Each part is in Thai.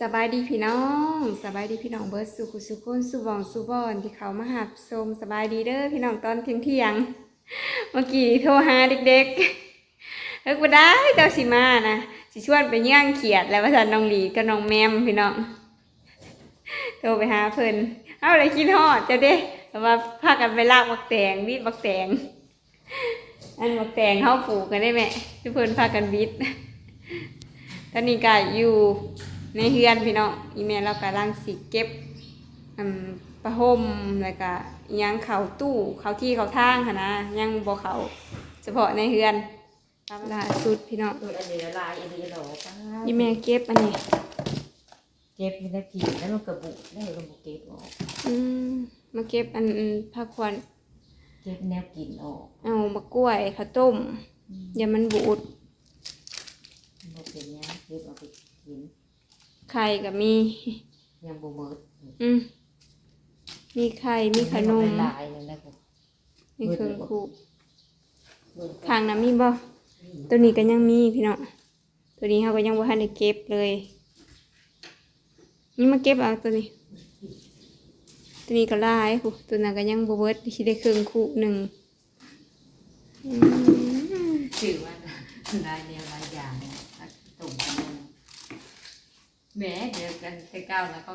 สบายดีพี่น้องสบายดีพี่น้องเบิร์ดสุขุสุขคนสุบองสุบอนที่เขามาหับชมสบายดีเด้อพี่น้องตอนเที่ยงเที่ยงเมื่อกี้โทรหาเด็กๆเลิกบ่ได้เจ้าสิมานะสิชวนไปย่างเขียดแล้วว่าสันน้องหลีกับน้องแมมพี่น้องโทรไปหาเพิ่นเอาอะไรคิดฮอดเจ้าเด้แต่ว่าพากันไปลากบักแตงบิดบักแตงอันบักแตงเข้าปลูกกันได้ไหมที่เพิ่นพากันบิดตอนนี้ก็อยู่ ในเฮือนพี่น้องอีเมลเรากำลังสิเก็บอืมประหมแล้วก็อิหยังเขาตู้เขาที่เขาทางค่ะนะยังบ่เขาเฉพาะในเฮือนล่าสุดพี่น้องตัวอันนี้ละลายอันนี้หรอป้าอีเมลเก็บอันนี้เจ็บมีนาทีแล้วมันกระบุได้กระบุเก็บออกอืมมาเก็บอันผักควันเจ็บแนวกินออก เอามะกล้วยข้าวต้มอย่ามันบูดมันเป็นเนี้ยเจ็บเอาไปกิน ไข่ก็มี ยังบ่เมิดอืมมีไข่มีขนมละลายนั่นแหละครับมีเครื่องคู่เบิ่งข้างน้ำมีบ่ตัวนี้ก็ยังมีพี่น้องตัวนี้เขาก็ยังบ่ทันได้เก็บเลย นี่มาเก็บเอาตัวนี้ ตัวนี้ก็หลายผู้ตัวนั้นก็ยังบ่เบิดสิได้ครึ่งคู่หนึ่งอืมชื่อว่าลายแนวลายอย่างเนี่ยตุ่มกันเลย แหมเดี๋ยวกันไปก้าวแล้วก็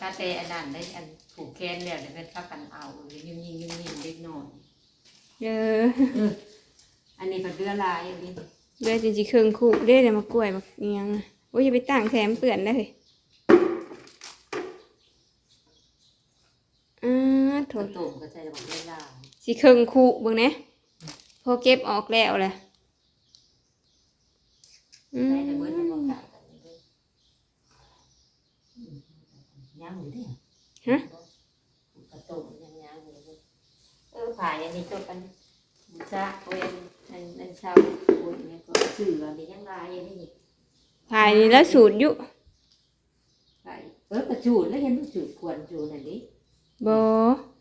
กาเตอันนั้นได้อันผูกแขนแล้วเดี๋ยวกันเข้ากันเอาเลยยิ่งยิ่งยิ่งยิ่งเล็กน้อยเด้อเอออันนี้เป็นเรือลายอันนี้เด้อจริงๆครึ่งคู่เด้อเดี๋ยวมากล้วยมาเอียงโอ้ยอย่าไปตั้งแถมเปื่อนได้เลยอ่าโถตัวตุ่มก็จะบอกเรือลายสิครึ่งคู่เบิ่งแหนะพอเก็บออกแล้วแหละอืม ได้แต่เบิร์ดมันบอกกล่าวกันนี่ด้วยอืมย่างอยู่ดิ ฮะกระตุ่มยังย่างอยู่เลยเออผ่ายอันนี้จบกันบุษะโอ้ยอันอันชาวโอ้ยเนี่ยก็สื่ออันนี้ยังลายอันนี้ภายนี้แล้วสูตรอยู่ไปเออกระจูดแล้วเห็นว่าจูดควรจูดอันนี้บอ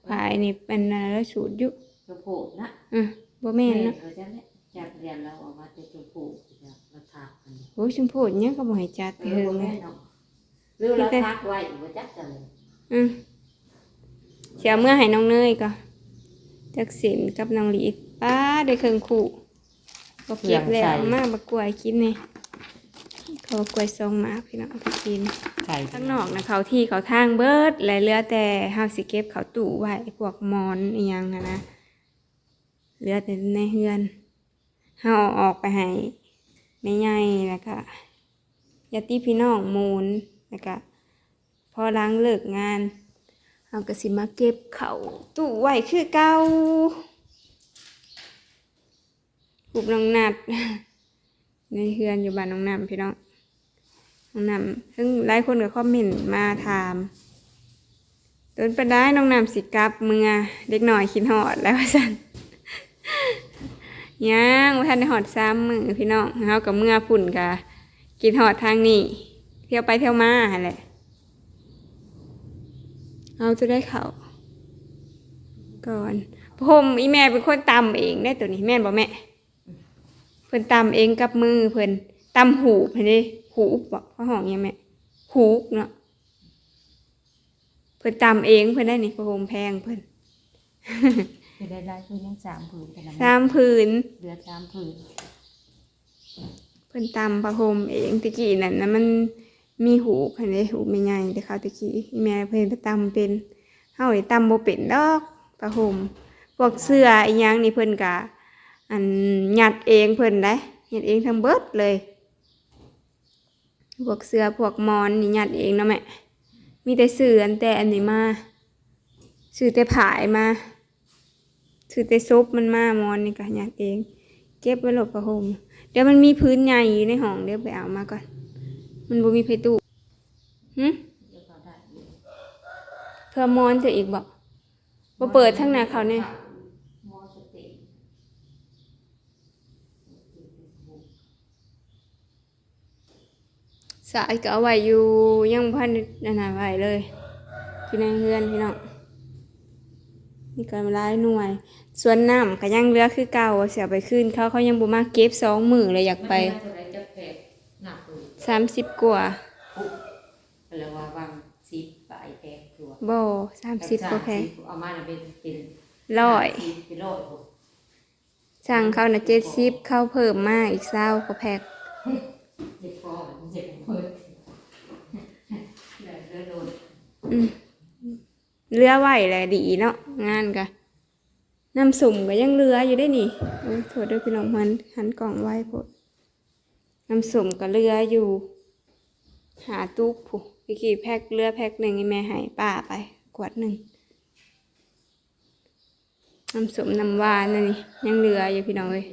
ภายนี่เป็นอะไรแล้วสูตรอยู่กระโผกนะอืมบ่แม่นเนาะเขาจะเนี่ยจากเรียนเราออกมาเป็นกระโผกจะมาทักกันโอ้ยชมพูดเนี่ยก็บ่ให้จัดเอไปอเฮิงบ่เลแม่ยเนาะหรือเราทักไว้ว่าจักจะเลย อืมเสียเมื่อให้น้องเนยก็จักสินกับน้องหลีป้าได้เครื่องคู่ก็เก็บแล้วเอามาบักกล้วยกินนี่เขาบักกล้วยซองมาพี่น้องไปกินไข่ข้างนอกนะเขาที่เขาทางเบิดและเหลือแต่เฮาสิเก็บเขาตู้ไว้พวกหมอนอีหยังนะนะเหลือแต่ในเฮือนเฮาเอาออกไปให้แม่ใหญ่แล้วก็ญาติพี่น้องหมูลแล้วก็ พอล้างเลิกงานเฮาก็สิมาเก็บเขาตู้ไว้คือเก่าปุบน้องนัดในเฮือนอยู่บ้านน้องนำพี่น้องน้องนำซึ่งหลายคนก็คอมเมนต์มาถามโดนไปได้น้องนำสิกลับเมือเด็กหน่อยคิดหอดแล้วสันยังว่าท่านหอดซ้ำมือพี่น้องเฮากับเมื่อพุ่นกะกินหอดทางนี้ เที่ยวไปเที่ยวมาแหละ เอาจะได้เขาก่อนผมอีแม่เป็นคนตำเองได้ตัวนี้แม่นบอกแม่เพิ่นตำเองกับมือเพิ่นตำหูเพิ่นเด้หูบอกเขาห้องหยังแม่หูเนาะเพิ่นตำเองเพิ่นได้นี่พระโฮมแพงเพิ่นคือได้ได้คือยังสามผืนแต่ละสามผืนเดือดสามผืนเพิ่นตำพระโฮมเองตะกี้นั่นนะมัน มีหูเพิ่นได้หูไม่ใหญ่แต่เขาตะกี้แม่เพิ่นไปตำเป็นเฮานี่ตำบ่เป็นดอกพระโฮมพวกเสื้ออีหยังนี่เพิ่นก็อันหยัดเองเพิ่นได้หยัดเองทั้งเบิดเลยพวกเสื้อพวกมอนนี่หยัดเองเนาะแม่มีแต่ซื้ออันแต่อันนี้มาซื้อแต่ผายมาซื้อแต่ซุปมันมามอนนี่ก็หยัดเอง เก็บไว้หลบประหมเดี๋ยวมันมีพื้นใหญ่อยู่ในห้องเดี๋ยวไปเอามาก่อน มันบ่มีไฟตู้หึเฮ้ยเพื่อมอนเธออีกบอกบ่เปิดทั้งหน้าเขาเนี่ยสายก็เอาไว้อยู่ยังบ่พันนั่นน่ะไว้เลยที่ในเฮือนพี่น้องนี่ก็หลายหน่วย ส่วนน้ำก็ยังเลือคือเก่าเสียไปขึ้นเขาเขายังบ่มาเก็บสองหมือเลยอยากไป สามสิบกว่าแล้วว่าวางซิปปลายแพงตัวบ่สามสิบก็แพงเอามาเป็นเป็นร้อยเป็นร้อยสั่งเขาน่ะเจ็ดสิบเข้าเพิ่มมาอีกเศร้าก็แพงเจ็บคอเจ็บเพิ่มเดินโดนอืมเรือไหวแหละดีเนาะงานกะน้ำสุ่มก็ยังเรืออยู่ได้นี่โอ้ยโทษด้วยพี่น้องมันหันกล่องไว้พด น้ำสุ่มก็เรืออยู่ หาตู้ผู้พี่กี่แพ็คเรือแพ็คหนึ่งให้แม่ให้ป้าไปขวดหนึ่งน้ำสุ่มน้ำหวานนั่นนี่ยังเรืออยู่พี่น้องเอ้ย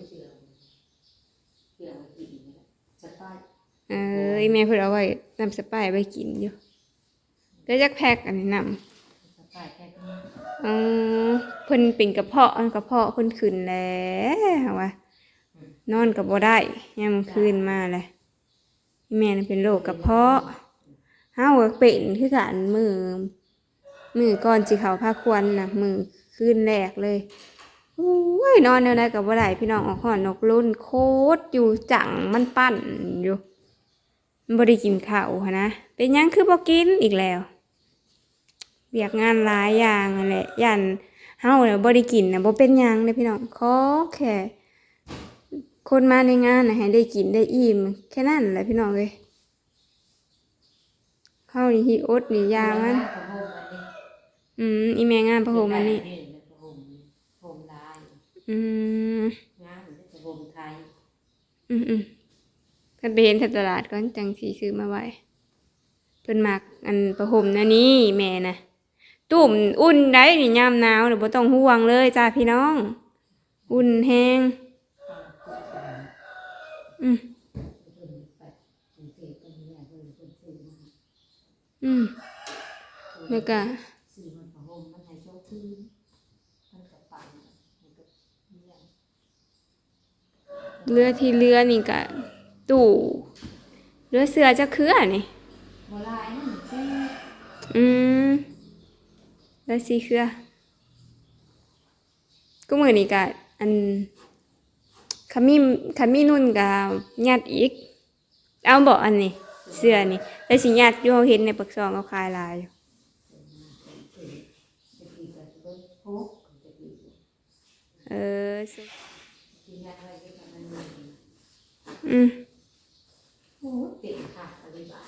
เสือมากินสปายเอออีแม่เพิ่นเอาไว้น้ำสไปร์ไว้กินอยู่เดี๋ยวจักแพ็คอันนี้นำสปายแค่นี้อ๋อเพิ่นเป็นกระเพาะอันกระเพาะเพิ่นขึ้นแล้วว่า นอนก็บ่ได้ยามคืนมาแหละอีแม่น่ะเป็นโรคกระเพาะเฮาก็เป็นคือกันมือมือก่อนสิเข้าพาควันน่ะมือคืนแรกเลยโอ้ยนอนแนวใดก็บ่ได้พี่น้องออกหอนนกลุ่นโคตรอยู่จังมันปั่นอยู่มันบ่ได้กินข้าวหั้นนะเป็นหยังคือบ่กินอีกแล้วเรียกงานหลายอย่างนั่นแหละยันเฮาเนี่ยบ่ได้กินน่ะบ่เป็นหยังเด้อพี่น้องขอแค่ คนมาในงานน่ะให้ได้กินได้อิ่มแค่นั้นแหละพี่น้องเอ้ยเฮานี่ฮิอดนี่ยามันพระโฮมอันนี้อืมอีแม่งานประโหมอันนี้พระโฮมพระโฮมลายอืมงานพระโฮมไทยอืมอืมกันไปเห็นที่ตลาดก่อนจังสิซื้อมาไว้เพิ่นมักอันประหมนะนี่แม่น่ะตุ่มอุ่นได้นี่ยามหนาวน่ะบ่ต้องห่วงเลยจ้าพี่น้อง อุ่นแฮง อืมอืมแล้วก็เรือที่เรือนี่ก็ตู่เรือเสือจะเคลื่อ่นี่อืมแล้วสีเคลือ ก็เหมือนนี่ก็อัน ขมิ้นขมิ้นนุ่นก็ยัดอีก เอาบอกอันนี้ เสื้อนี่แล้วสิยัดอยู่เราเห็นในปักซองเอาขายลายอยู่เออกินยาอะไรก็ทำมันมีอืมเต็มค่ะอะไรบ้าง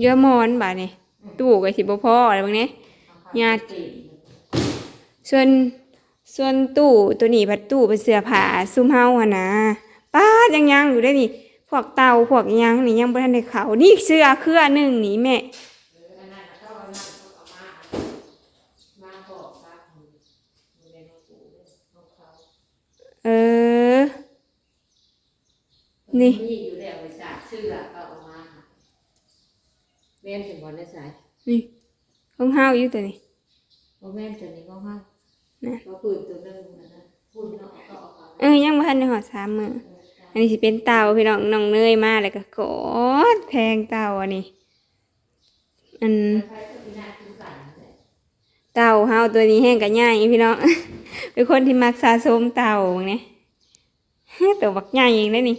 เยอะมอนบ่านี่ตู้ก็สิบ่พออะไรบางเนี้ยญาติส่วน ส่วนตู้ตัวนี้พัดตู้เป็นเสื้อผ้าซุ่มเฮาหั่นนะป้าดยังยังอยู่ได้นี่ พวกเตาพวกอิหยังนี่ยังบ่ทันได้เขานี่เสื้อเครือหนึงนี่แม่มาบอกครับมันเป็นน้องปู่น้องเขาเออ นี่นี่อยู่แล้วบริษัทชื่อก็เอามาแม่นถึงบอลได้สายนี่ของเฮาอยู่ตัวนี้ว่าแม่นตัวนี้ก็ห้า นะว่าปืนตัวนึงนะนะพูดเนาะก็เอามาเออยังบ่ทันได้ฮอด3มื้ออันนี้สิเป็นเตาพี่น้องน้องเนยมาแล้วก็กดแพงเตาอันนี้ อันใครก็มีหน้าที่กันเลยเต่าเฮาตัวนี้แห้งกันใหญ่พี่น้อง เป็นคนที่มักสะสมเต่าเนี่ยตัวบักใหญ่เองได้นี่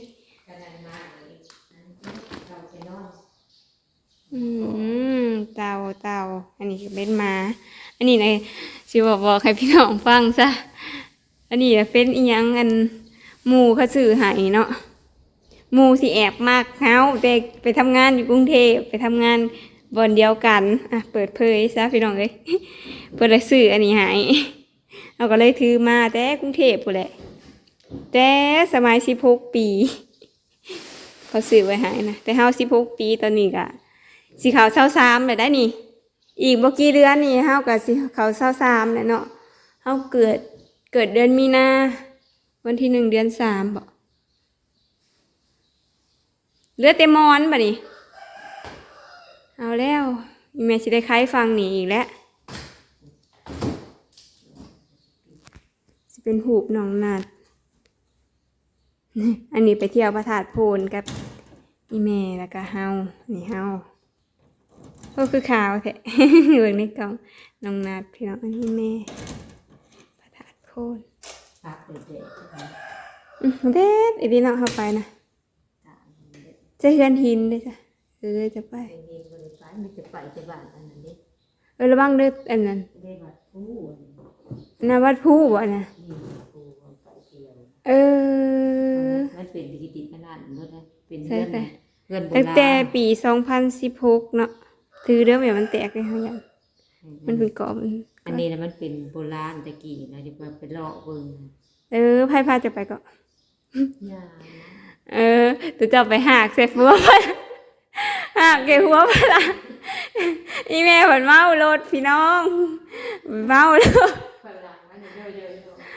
กันนั้นมาเลยเราไปนอนอืมเต่าเต่าอันนี้คือเป็นหมา อันนี้เลย สิบอกบอกให้พี่น้องฟังซะ อันนี้เป็นอีหยังอันหมูเขาซื้อให้เนาะหมูสิแอบมากเฮาไปไปทำงานอยู่กรุงเทพไปทำงานบอนเดียวกันอะเปิดเผยซะพี่น้องเอ้ยเปิดเลยซื้ออันนี้ให้เราก็เลยถือมาแต่กรุงเทพพูแหละแต่สมัยสิบหกปีเขาซื้อไว้ให้นะแต่เฮาสิบหกปีตอนนี้ก็สิเขาวเศร้าสามเลยได้นี่ อีกบ่กี่เดือนนี่เฮาก็สิเขาเศร้าสามแล้วเนาะเฮาเกิดเกิดเดือนมีนาวันที่หนึ่งเดือนสามบ่เหลือแต่มอนบ่นี่เอาแล้วแม่สิได้คล้ายฟังนี่อีกแล้วสิเป็นหูบหนองนาดอันนี้ไปเที่ยวพระธาตุโพนกับอีแม่แล้วก็เฮานี่เฮา ก็คือขาวแท้เบิ่งในกล่องน้องนาดพี่น้องอันนี้แม่พระธาตุโพนปากเด็กๆใช่ไหมอืมเด็ดอีดีเนาะเข้าไปนะตามเด็กจะเฮือนหินเด้อจ้ะเฮืเออจะไปเป็นเรียนบริษัทมันจะไปจะบ้านอันนั้นเด้เออระวังเด้ออันนั้นได้บัตรผู้อันนี้อันนาวัดผู้บ่นะนี่ผู้คนไปเที่ยวเออ มันเป็นดิจิตขนาดนั้นเลยเป็นใช่เรื่องใช่ เรื่องโบตั้งราณแต่ปี 2016 เนาะ ถือเด้อแม่มันแตกเลยเฮาอย่างมันเป็นกรอบมันอันนี้นะมันเป็นโบราณตะกี้นะที่ว่าไปเลาะเบิ่งเออไพ่พาจะไปก็ยาเออตัวจะไปหากเสร็จหัวมันหากเกหัวมันละอีแม่ผนเมารถพี่น้องเมารถฝรั่งมันเยอะ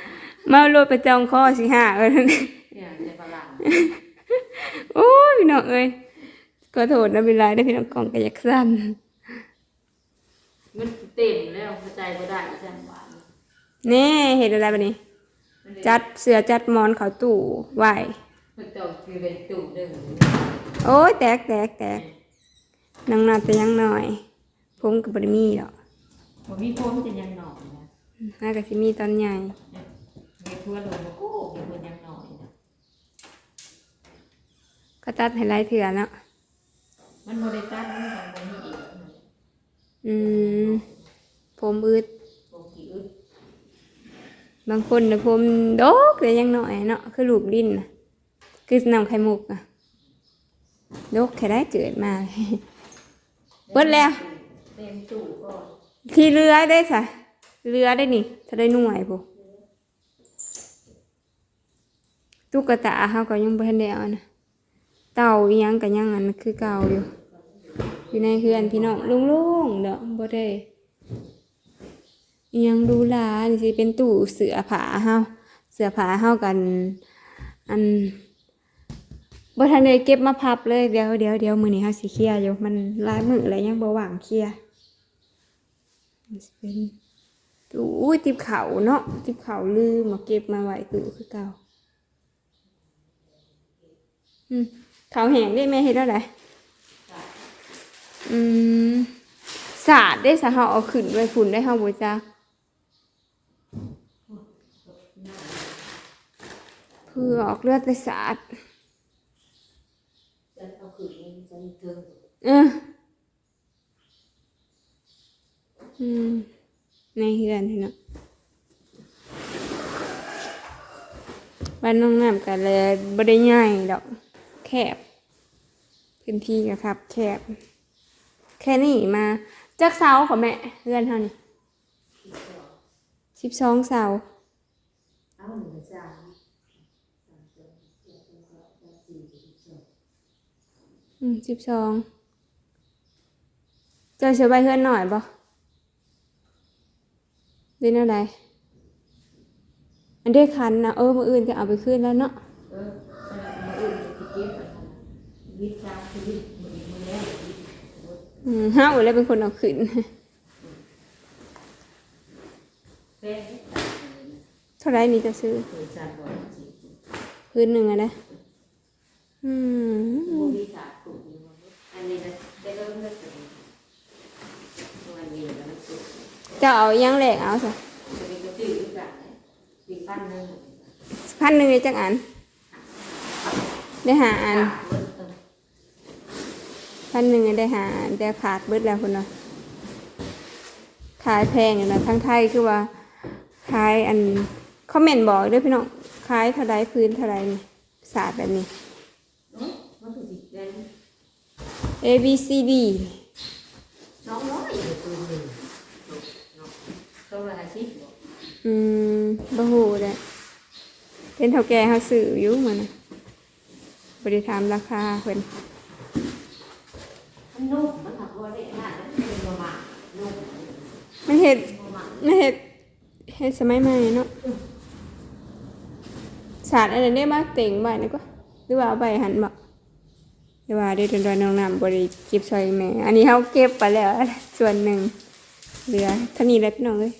ๆเมารถไปจองคอสิหาเออเนี่ยในฝรั่งโอ้ยพี่น้องเอ้ย ก็โทษนะเวลาได้อพี่น้องกล่องกระยักสั้นมันเต็มแล้วเข้าใจบ่ได้จังหวะแน่เห็นอะไรบ้านี้ จัดเสือจัดหมอนเขาตู้ไหวมันต้องคือเป็นตู้หนึ่งโอ้ยแตกแตกแตกนังนาแต่ยังหน่อย ผมกับบริมีหรอกผมมีผมจะยังหน่อยนะน่าจะสิมีตอนใหญ่มีทั่วลงมาโก้มีคนยังหน่อยนะก็ตัดให้ไล่เถื่อเนาะ มันโมเดลตันมันของมันมีอีกอืมผมอึดผมกี่อึดบางคนนะผมโดกแต่ยังหน่อยเนาะคือลูกดินนะคือนำไข่มุกอะโดกแค่ได้เกิดมาเบิดแล้วเต็มตู้ก่อนที่เรือได้สะเรือได้นี่ถ้าได้หน่วยปุ๊ตุ๊กตาเขาก็ยังบ่ทันได้เอานะ เต่าอีหยังก็ยังอันคือเก่าอยู่ อยู่ในเฮือนพี่น้องโล่งๆเด้อบ่ได้อีหยังดูหลานี่สิเป็นตู้เสื้อผ้าเฮาเสื้อผ้าเฮากัน อันบ่ทันได้เก็บมาพับเลยเดี๋ยวเดี๋ยวเดี๋ยวมื้อนี้เฮาสิเคลียร์อยู่มันลายมื้อแล้วยังบ่ว่างเคลียร์เป็นตู้อุ้ยติบเขาเนาะติบเขาลืมมาเก็บมาไว้ตู้คือเก่าอืม เขาแห้งได้แม่เฮ็ดแล้วไดอืมสาดได้สะเฮาเอาขึ้นไว้ฝุ่นได้เฮาบ่จักคือออกเลือดไปสาดจะเอาคืนนี้จะมีเอออืมในเฮือนพี่เนาะบ้านน้องน้ำกันเลยบ่ได้ใหญ่ดอก บ พื้นที่ก็ครับแคบ แค่นี้มาจากเสาของแม่เฮือนเท่านี้สิบสองเสาอืมสิบสองจะเสียใบเฮือนหน่อยบ่เล่นอะไรอันได้คันนะเออมืออื่นก็เอาไปขึ้นแล้วเนาะ ก็บวิทย์สามชีวิตมือมือแล้วอืมห้าวเลยเป็นคนเอาขึ้นแป้งเท่าไรนี่จะซื้อเคยสามร้อยสิพื้นหนึ่งอะนะอืมมูวิสาถูกอันนี้นะได้เริ่มเริ่มจากวันนี้แล้วมันสุดจะเอายังแหลกเอาสิจะมีกระตือรือร้นปีปั้นนึงพันหนึ่งเลยจักอัน ได้หาอันพันหนึ่งได้หาอันแต่ขาดเบิดแล้วคนเนาะขายแพงอยู่นะทั้งไทยคือว่าขายอันคอมเมนต์บอกด้วยพี่น้องขายเท่าไรพื้นเท่าไรนี่ศาสตร์แบบนี้มันถูกจิตใจ A B C D สองร้อยตัวหนึ่งสองร้อยห้าสิบอืมบ่ฮู้เด้อเป็นเท่าแก่เฮาซื้ออยู่มื้อนะ บ่ได้ถามราคาเพิ่นมันนุ่มมันหักว่าได้น่าจะเป็นประมาณนุ่มมันเฮ็ดประมาณมันเฮ็ดเฮ็ดสมัยใหม่เนาะศาสตร์อันนั้นได้มาเต็งไว้นี่ก็หรือว่าเอาไปหันบ่หรือว่าได้ดอนๆน้องน้ำบ่ได้เก็บซอยแม่อันนี้เฮาเก็บไปแล้วส่วนหนึ่งเหลือเท่านี้แหละพี่น้องเอ้ย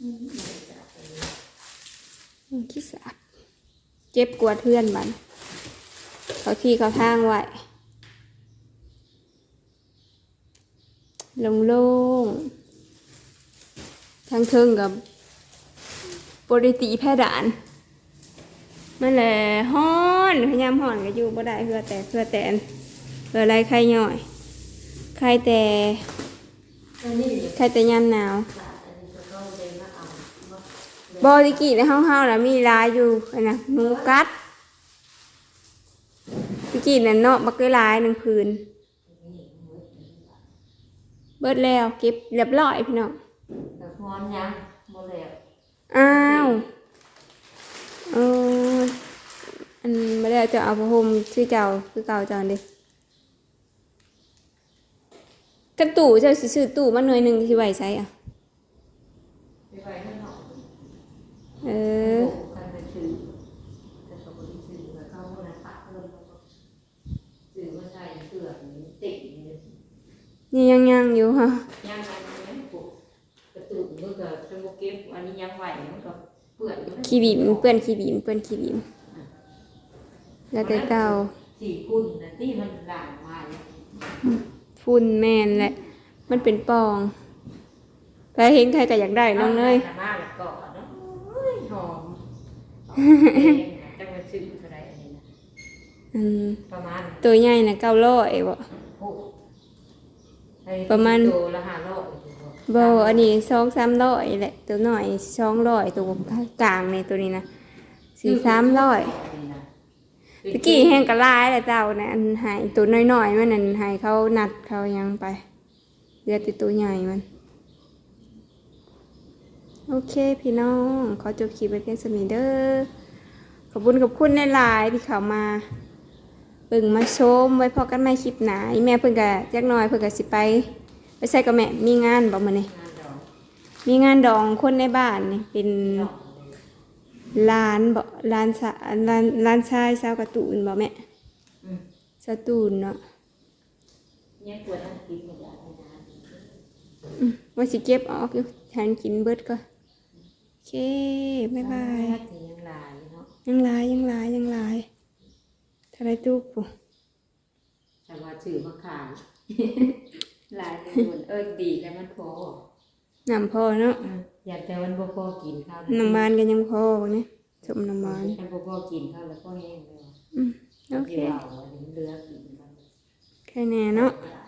อืมขี้สาบ เก็บกวดเพื่อนบัดเขาที่เขาทางไว้โล่งทางเทิงกับบริตีแพร่ด่านมันแหละฮ้อนพยายามฮ้อนก็อยู่บ่ได้เพื่อแต่เพื่อแต่นเพื่ออะไรใครย่อย ใครแต่ใครแต่ยามหนาว อันนี้จะเข้าเลยมาเอาบ่ บ่ตะกี้ในห้องเฮาน่ะมีลายอยู่อันน่ะหนูกัดตะกี้นั่นเนาะบักเกยลายหนึ่งผืนเบิดแล้วเก็บเรียบร้อยพี่น้องแต่พร้อมยังบ่แล้วอ้าวเอออันไม่ได้จะเอาผ้าห่มชื่อเจ้าคือเก่าเจ้าดิกันตู่เจ้าสิซื้อตู่มาหน่วยหนึ่งที่ไหวใช้อะ ไปไว้ข้างนอก เออกันไปซื้อแต่ก็บ่ได้ซื้อแล้วเขาบ่ได้ปะเพิ่นซื้อมาใส่เสื้อนี่ติดนี่นี่ยังยังอยู่ฮะยังไงมันปกกระตุกมันก็จะโเก็บอันนี้ยังไหวมันก็เปื่อนขี้บีมเปื้อนขี้บีมเปื้อนขี้บีมแล้วแต่เก่าสี่คุณนะที่มันหลางมาฝุ่นแมนแหละ มันเป็นปองใครเห็นใครก็อยากได้น้องเนยามาแล้วก็เนาะเอ้ยหอม จังมันซื้อเท่าไหรอันนี้นะอืมประมาณตัวใหญ่นะเก้าร้อยบ่ โอ้ไอ้ประมาณตัวละห้าร้อยบ่อันนี้สองสามร้อยแหละ ตัวน้อยสองร้อยตัวกลางในตัวนี้นะสี่สามร้อยตะกี้แห้งกระลายแหละเจ้านะอันหายตัวน้อยๆมันนั่นหายเขานัดเขายังไปเหลือแต่ตัวใหญ่มัน โอเคพี่น้องขอจบคลิปไปเพียงสมีเด้อขอบคุณขอบคุณในหลายๆที่เขามาเบิ่งมาชมไว้พอกันใหม่คลิปหนาอีแม่เพิ่นกะจักหน่อยเพิ่นกะสิไป ไปใส่กับแม่มีงานบอกมาเนี่ยงานดอกมีงานดองคนในบ้านนี่เป็นดอกร้านบ่ร้านสะร้านร้านชายสาวการ์ตูนบ่แม่อืมสาวตูนเนาะเนี่ยควรต้องกินหมดอย่างนี้นะอืมว่าสิเก็บออกอยู่ฉันกินเบิดก็โอ เคบ๊ายบายที่ยังหลายเนาะยังหลายยังหลายยังหลายทะเลตู้ปุ๊แต่ว่าซื้อมาขายหลายเลยคนเออดีแล้วมันพอน้ำพอเนาะอืมอยากแต่มันบ่พอกินข้าวน้ำบานกันยังพอบ่เนี่ยสมน้ำบานมันบ่พอกินข้าวแล้วก็แห้งเลยอืมโอเคเดี๋ยวเอาอันนี้เหลือกินกันแค่แน่เนาะหลาย